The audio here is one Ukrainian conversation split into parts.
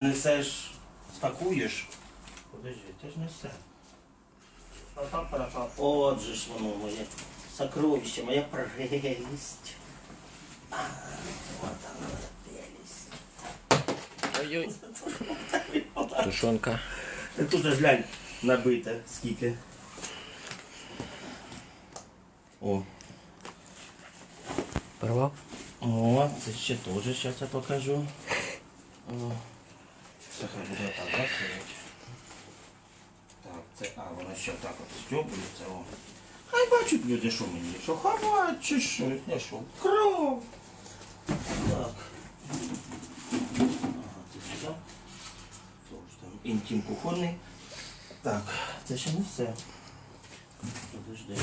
Несеш, спакуєш. Подожди, це ж не все. Па-па-па-па. От же ж воно моє сокровище, моя прелесть. А, вот оно, прелесть. Ой-ой. Тушонка. Тут же глянь, набите, скільки. О, Порвав? О, це ще теж, зараз я покажу. О, це хай буде так, стоять. Так, це, а, воно ще так от стьобується, о. Хай бачать люди, що мені, що ховать чи що, не що, кров. Так. Ага, це сюди. Тож там інтим кухонний. Так, це ще не все. Подожди.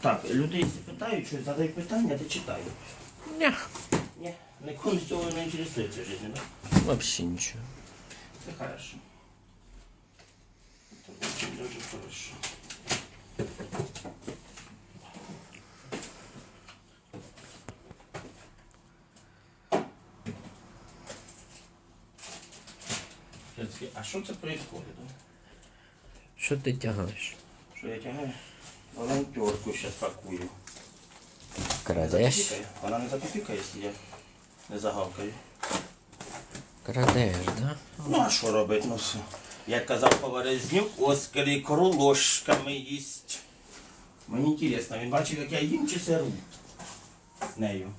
Так, люди, якщо питають, що задають питання, то читаю. Ні. Ні, нікого цього не інтересується в житті, да? Вообще нічого. Це хорошо. Это очень даже хорошо. А що це происходит? Що ти тягаєш? Що я тягаю? Волонтерку сейчас пакую. Крадеш? Вона не запікає, якщо я не загавкаю. Крадеш, да? Ну а що робить? Ну все. Як казав Поварезнюк, оскарі ложками їсть. Мені інтересно, він бачив, як я їм чи сиру нею.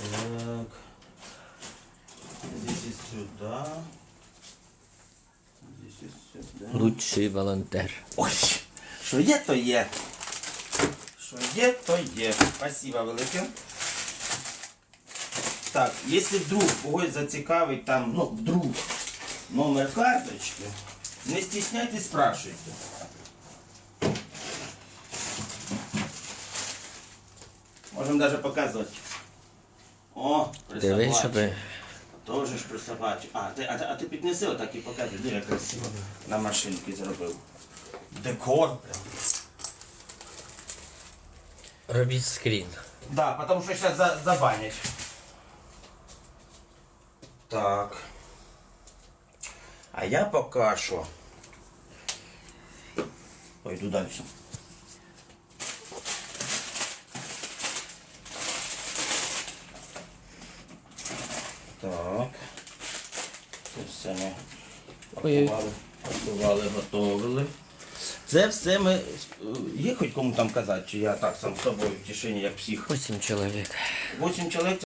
Так. Здесь і сюди. Здесь і сюди. Лучший волонтер. Ой, що є, то є. Що є, то є. Спасибо велике. Так, якщо вдруг когось зацікавить там, ну, вдруг номер карточки, не стісняйтесь, спрашивайте. Можемо навіть показувати. О, присобачив. Тоже ж присобачив. А, ти, а, а ти піднеси отак і покажи, де я красиво на машинки зробив. Декор прям. Робіть скрін. Да, потому что сейчас за, забанять. Так. А я пока що. Пойду дальше. Так. Це все ми пакували, пакували, готовили. Це все ми. Є хоч кому там казати, чи я так сам з собою в тишині, як псих. Вісім чоловік. Восемь чоловік